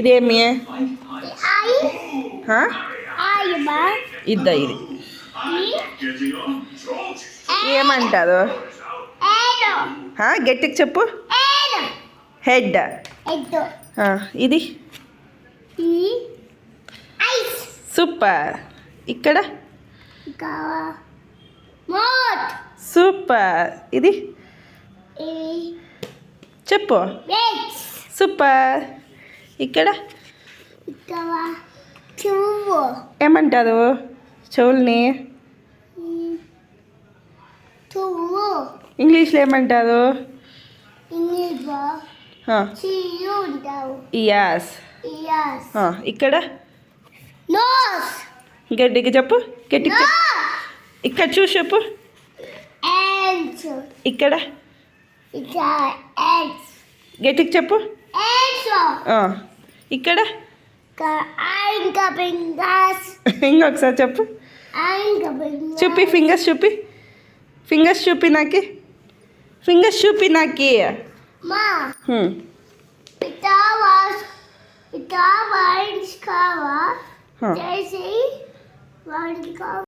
ఇదేమి? ఇద్దా ఇది. ఏమంటారు? గట్టిగా చెప్పు. హెడ్. ఇది? సూపర్. ఇక్కడ? సూపర్. ఇది? చెప్పు. సూపర్. ఇక్కడ? ఏమంటారు చెవుల్ని? ఇంగ్లీష్లో ఏమంటారు ఇయాస్ ఇక్కడ? నోస్ గట్టిగా చెప్పు. గట్టిగా చెప్పు ఇక్కడ చూసి చెప్పు. ఇక్కడ? గట్టిగా చెప్పు. ఇక్కడ? ఇంకొకసారి చెప్పు. చూపి ఫింగర్స్ చూపి. ఫింగర్స్ చూపి నాకి. ఫింగర్స్ చూపి నాకి. కావా